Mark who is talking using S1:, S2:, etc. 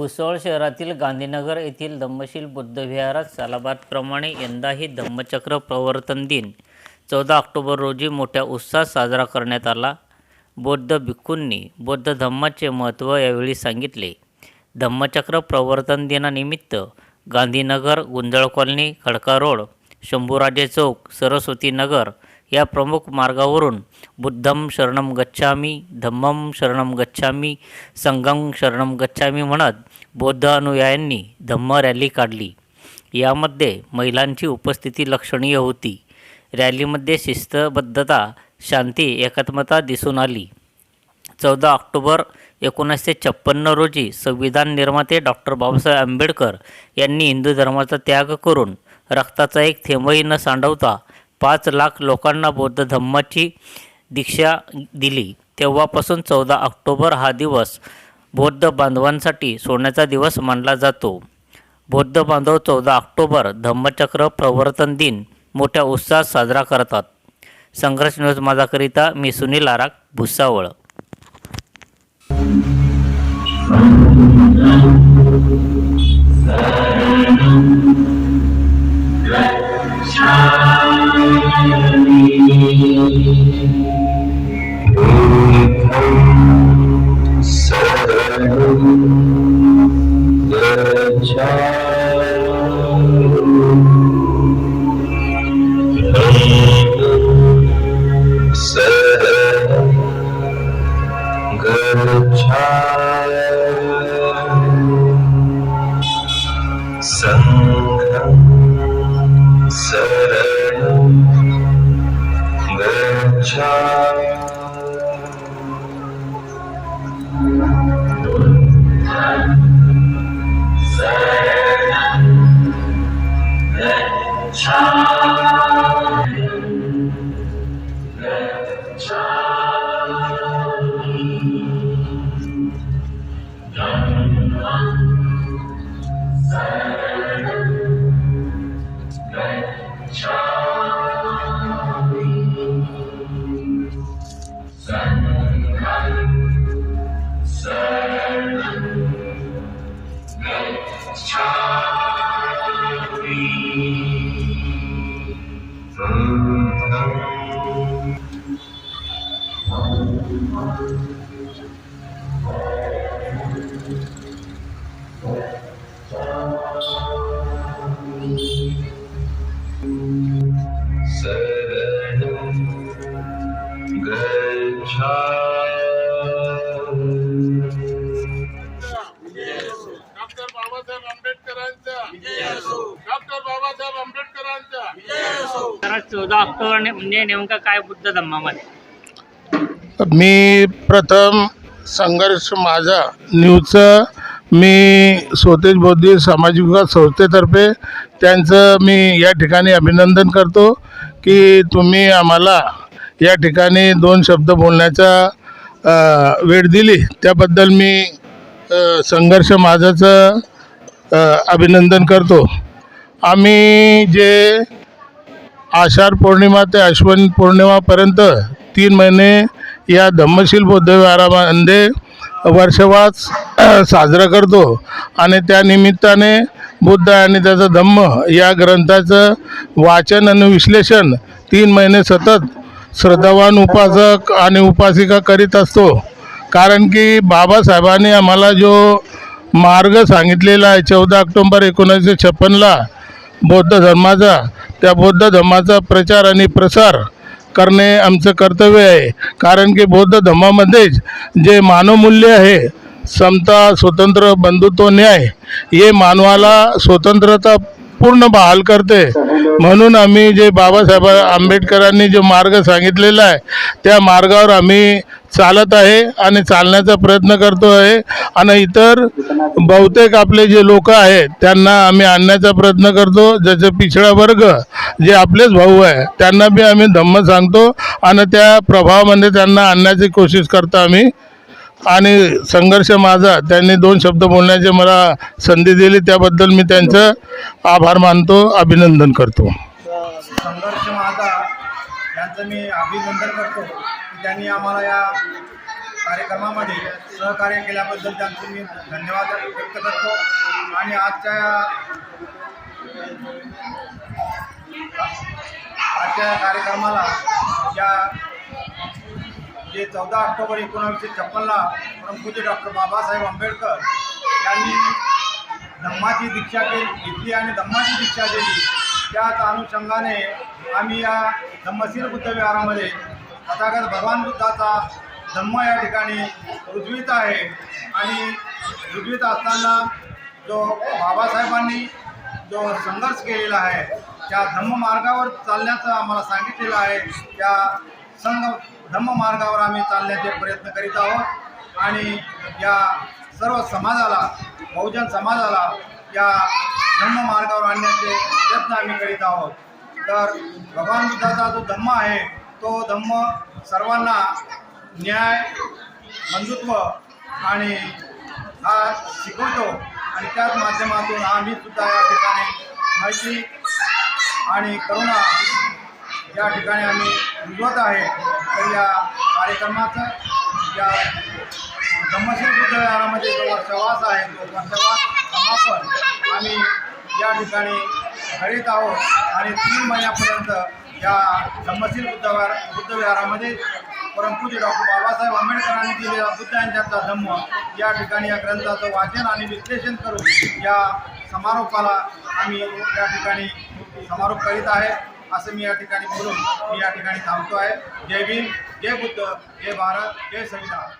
S1: भुसवळ शहरातील गांधीनगर येथील धम्मशील बुद्धविहारात सालाबादप्रमाणे यंदाही धम्मचक्र प्रवर्तन दिन चौदा ऑक्टोबर रोजी मोठ्या उत्साहात साजरा करण्यात आला. बौद्ध भिक्खूंनी बौद्ध धम्माचे महत्त्व यावेळी सांगितले. धम्मचक्र प्रवर्तन दिनानिमित्त गांधीनगर गुंजळ कॉलनी खडका रोड शंभूराजे चौक सरस्वती नगर या प्रमुख मार्गावरून बुद्धम शरणम गच्छामी धम्मम शरणम गच्छामी संगम शरणम गच्छामी म्हणत बौद्ध अनुयायांनी धम्म रॅली काढली. यामध्ये महिलांची उपस्थिती लक्षणीय होती. रॅलीमध्ये शिस्तबद्धता शांती एकात्मता दिसून आली. चौदा ऑक्टोबर एकोणीसशे छप्पन्न रोजी संविधान निर्माते डॉक्टर बाबासाहेब आंबेडकर यांनी हिंदू धर्माचा त्याग करून रक्ताचा एक थेंबही न सांडवता पाच लाख लोकांना बौद्ध धम्माची दीक्षा दिली. तेव्हापासून चौदा ऑक्टोबर हा दिवस बौद्ध बांधवांसाठी सोन्याचा दिवस मानला जातो. बौद्ध बांधव चौदा ऑक्टोबर धम्मचक्र प्रवर्तन दिन मोठ्या उत्साहात साजरा करतात. संघर्ष न्यूज माझाकरिता मी Sunil Arak Bhusawal.
S2: सङ्घं शरणं गच्छामि
S1: doctor doctor म्हणजे नेमका काय बुद्ध धम्मामध्ये?
S3: मी प्रथम संघर्ष माझा न्यूजचं. मी स्वतेज बौद्धिक सामाजिक विकास संस्थेतर्फे त्यांचं मी या ठिकाणी अभिनंदन करतो की तुम्ही आम्हाला या ठिकाणी दोन शब्द बोलण्याचा वेळ दिली. त्याबद्दल मी संघर्ष माझाचं अभिनंदन करतो. आम्ही जे आषाढ पौर्णिमा ते अश्विन पौर्णिमापर्यंत तीन महिने या धम्मशील बौद्धविहारामध्ये वर्षवास साजरा करतो. आणि त्या निमित्ताने बुद्ध आणि त्याचा धम्म या ग्रंथाचं वाचन आणि विश्लेषण तीन महिने सतत श्रद्धावान उपासक आणि उपासिका करीत असतो. कारण की बाबासाहेबांनी आम्हाला जो मार्ग सांगितलेला आहे चौदा ऑक्टोंबर एकोणीसशे छप्पनला बौद्ध धर्माचा त्या बौद्ध धर्माचा प्रचार आणि प्रसार करणे आमचं कर्तव्य आहे. कारण की बौद्ध धर्मामध्येच जे मानवमूल्य आहे समता स्वतंत्र बंधुत्व न्याय हे मानवाला स्वतंत्रता पूर्ण बहाल करते. म्हणून आम्ही जे बाबासाहेब आंबेडकरांनी जो मार्ग सांगितलेला आहे त्या मार्गावर आम्ही चालत आहे आणि चालण्याचा प्रयत्न करतो आहे. आणि इतर बहुतेक आपले जे लोक आहेत त्यांना आम्ही आणण्याचा प्रयत्न करतो. ज्याचे पिछडा वर्ग जे आपलेच भाऊ आहे त्यांना बी आम्ही धम्म सांगतो आणि त्या प्रभावामध्ये त्यांना आणण्याची कोशिश करतो आम्ही. आणि संघर्ष माझा त्यांनी दोन शब्द बोलण्याची मला संधी दिली. त्याबद्दल मी त्यांचं आभार मानतो अभिनंदन करतो.
S4: संघर्ष माझा यांचं मी अभिनंदन करतो. त्यांनी आम्हाला या कार्यक्रमामध्ये सहकार्य केल्याबद्दल त्यांचे मी धन्यवाद व्यक्त करतो. आणि आजच्या या आजच्या या कार्यक्रमाला या जे चौदा ऑक्टोबर एकोणावीसशे छप्पनला परमपूज्य डॉक्टर बाबासाहेब आंबेडकर यांनी धम्माची दीक्षा केली घेतली आणि धम्माची दीक्षा दिली. त्याच अनुषंगाने आम्ही या धम्मशील बुद्ध विहारामध्ये तथागत भगवान बुद्धाचा धम्म या ठिकाणी रुजवित आहे आणि रुजवित असताना जो बाबासाहेबांनी जो संघर्ष केलेला आहे त्या धम्म मार्गावर चालण्याचं आम्हाला सांगितलेलं आहे. त्या संघ धम्म मार्गावर आम्ही चालण्याचे प्रयत्न करीत आहोत आणि या सर्व समाजाला बहुजन समाजाला या धम्म मार्गावर आणण्याचे प्रयत्न आम्ही करीत आहोत. तर भगवान बुद्धाचा जो धम्म आहे तो धम्म सर्वांना न्याय बंधुत्व आणि हा शिकवतो. आणि त्याच माध्यमातून आम्ही सुद्धा या ठिकाणी मैत्री आणि करुणा या ठिकाणी आम्ही रुजवत आहे. तर या कार्यक्रमाचं या धम्मशील बुद्ध जो वर्षवास आहे तो वर्षवास समापन आम्ही या ठिकाणी करीत आहोत. आणि तीन महिन्यापर्यंत या धम्मशील बुद्ध बुद्धविहारामध्ये बुद्ध विहारामध्ये परमपूज्य डॉक्टर बाबासाहेब आंबेडकरांनी दिलेला बुद्ध यांच्याचा धम्म या ठिकाणी या ग्रंथाचं वाचन आणि विश्लेषण करून या समारोपाला आम्ही या ठिकाणी समारोप करीत आहे. असं मी या ठिकाणी बोलून मी या ठिकाणी थांबतो आहे. जय भीम जय बुद्ध जय भारत जय संविधान.